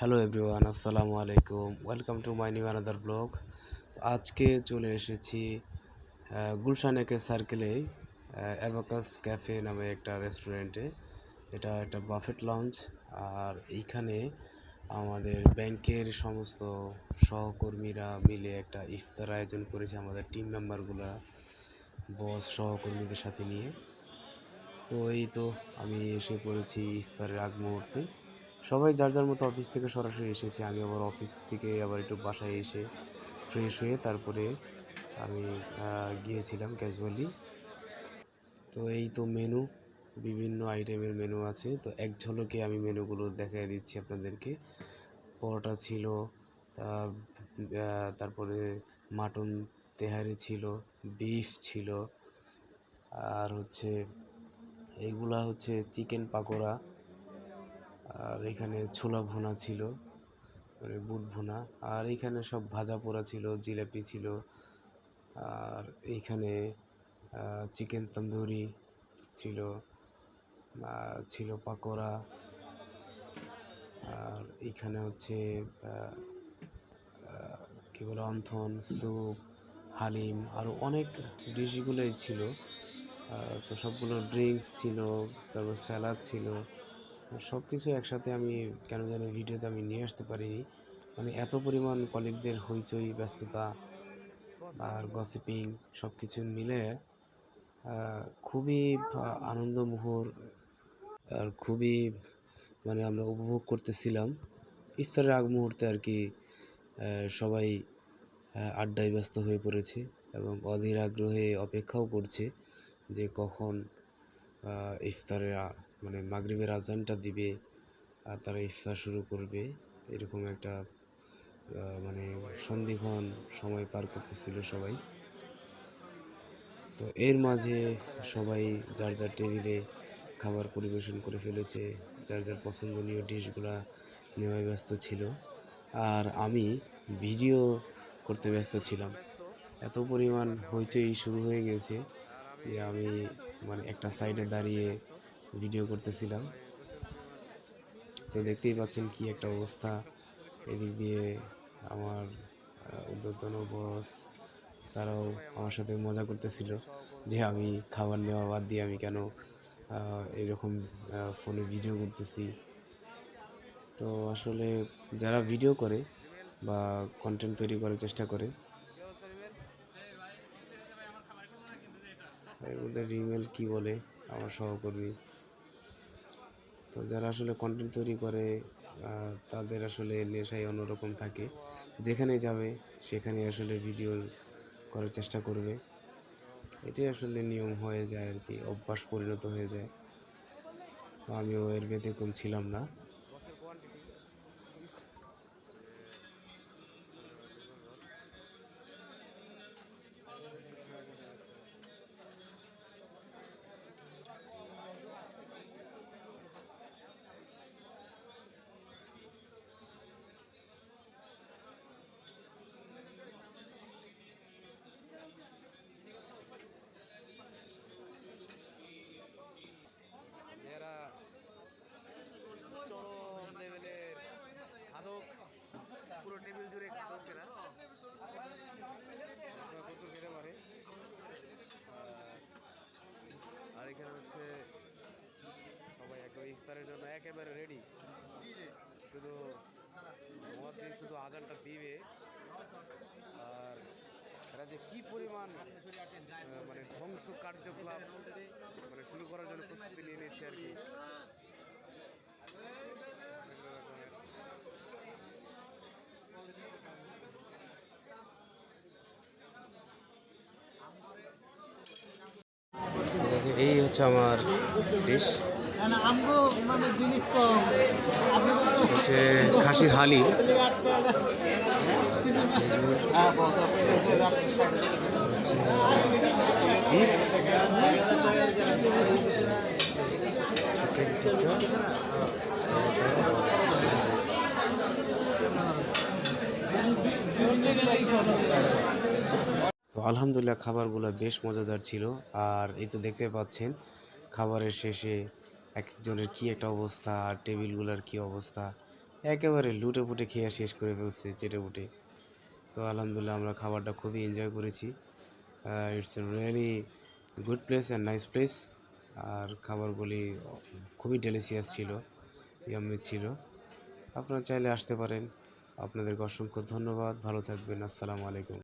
Hello everyone আসসালামু আলাইকুম welcome to my new another blog আজকে চলে এসেছি গুলশান একে সার্কেলে অ্যাবাকাস ক্যাফে নামে একটা রেস্টুরেন্টে এটা একটা বাফেট লঞ্চ আর এইখানে আমাদের ব্যাংকের সমস্ত সহকর্মীরা মিলে একটা ইফতার আয়োজন করেছে আমাদের টিম মেম্বারগুলা বস সহকর্মীদের সাথে নিয়ে। তো এই তো আমি এসে পড়েছি ইফতারের আগ মুহূর্তে। সবাই যার যার মতো অফিস থেকে সরাসরি এসেছে। আমি আবার অফিস থেকে আবার একটু বাসায় এসে ফ্রেশ হয়ে তারপরে আমি গিয়েছিলাম ক্যাজুয়ালি তো এই তো মেনু বিভিন্ন আইটেমের মেনু আছে। তো এক ঝলকে আমি মেনুগুলো দেখাই দিচ্ছি আপনাদেরকে। পরোটা ছিল তারপরে মাটন তেহারি ছিল বিফ ছিল, আর হচ্ছে এইগুলা হচ্ছে চিকেন পাকোড়া। আর এখানে ছোলা ভুনা ছিল মানে বুট ভুনা, আর এখানে সব ভাজা পোড়া ছিল, জিলাপি ছিল, আর এইখানে চিকেন তন্দুরি ছিল ছিল পাকোড়া, আর এইখানে হচ্ছে কী বলে, অন্থন, স্যুপ, হালিম আরও অনেক ডিশগুলোই ছিল তো সবগুলো ড্রিঙ্কস ছিল, তারপর স্যালাড ছিল সব কিছু একসাথে আমি কেন জানি ভিডিওতে আমি নিয়ে আসতে পারিনি। মানে এত পরিমাণ কলিগদের হইচই ব্যস্ততা আর গসিপিং সব কিছু মিলে খুবই আহ, আনন্দমুখর আর খুবই মানে আমরা উপভোগ করতেছিলাম। ইফতারের আগ মুহূর্তে আর কি সবাই আড্ডায় ব্যস্ত হয়ে পড়েছে এবং অধীর আগ্রহে অপেক্ষাও করছে যে কখন ইফতারের মানে মাগরিবের আজানটা দিবে, আর তারা ইফতার শুরু করবে। এরকম একটা মানে সন্ধিক্ষণ সময় পার করতেছিল সবাই। তো এর মাঝে সবাই যার যার টেবিলে খাবার পরিবেশন করে ফেলেছে, যার যার পছন্দনীয় ডিশগুলা নেওয়ায় ব্যস্ত ছিল, আর আমি ভিডিও করতে ব্যস্ত ছিলাম। এত পরিমাণ হইচই শুরু হয়ে গেছে যে আমি মানে একটা সাইডে দাঁড়িয়ে ভিডিও করতেছিলাম। তো দেখতেই পাচ্ছেন কি একটা অবস্থা। এদিক দিয়ে আমার ঊর্ধ্বতন বস তারাও আমার সাথে মজা করতেছিল যে আমি খাবার নেওয়া বাদ দিয়ে আমি কেন এরকম ফোনে ভিডিও করতেছি। তো আসলে যারা ভিডিও করে বা কন্টেন্ট তৈরি করার চেষ্টা করে, এর মধ্যে রিমেল কি বলে আমার সহকর্মী তো যারা আসলে কন্টেন্ট তৈরি করে তাদের আসলে নেশাই অন্যরকম থাকে। যেখানে যাবে সেখানে আসলে ভিডিও করার চেষ্টা করবে। এটাই আসলে নিয়ম হয়ে যায় আর কি, অভ্যাস পরিণত হয়ে যায়। তো আমিও এর ব্যতিক্রম ছিলাম না এরা চরম লেভেলের খাদক পুরো টেবিল জুড়ে খাদক এরা এছাড়া প্রচুর খেতে পারে আর- আর এখানে হচ্ছে সবাই একদম ইফতারের জন্য একেবারে রেডি শুধু মহাজি শুধু আজানটা দিবে। আর এরা যে কী পরিমাণ মানে ধ্বংস কার্যকলাপ মানে শুরু করার জন্য প্রস্তুতি নিয়ে নিচ্ছে আর কি। এই হচ্ছে আমার ডিশ মানে হচ্ছে খাসির হালি। বিফ চিকেন টিক্কা তো আলহামদুলিল্লাহ খাবারগুলো বেশ মজাদার ছিল। আর এই তো দেখতে পাচ্ছেন খাবারের শেষে একজনের কি একটা অবস্থা, আর টেবিলগুলোর কী অবস্থা, একেবারে লুটে পুটে খেয়ে শেষ করে ফেলছে চেটে পুটে। তো আলহামদুলিল্লাহ আমরা খাবারটা খুবই এনজয় করেছি। It's a really good place and nice place আর খাবারগুলি খুবই ডেলিসিয়াস ছিল ইয়াম্মি ছিল। আপনারা চাইলে আসতে পারেন। আপনাদেরকে অসংখ্য ধন্যবাদ। ভালো থাকবেন। আসসালামু আলাইকুম।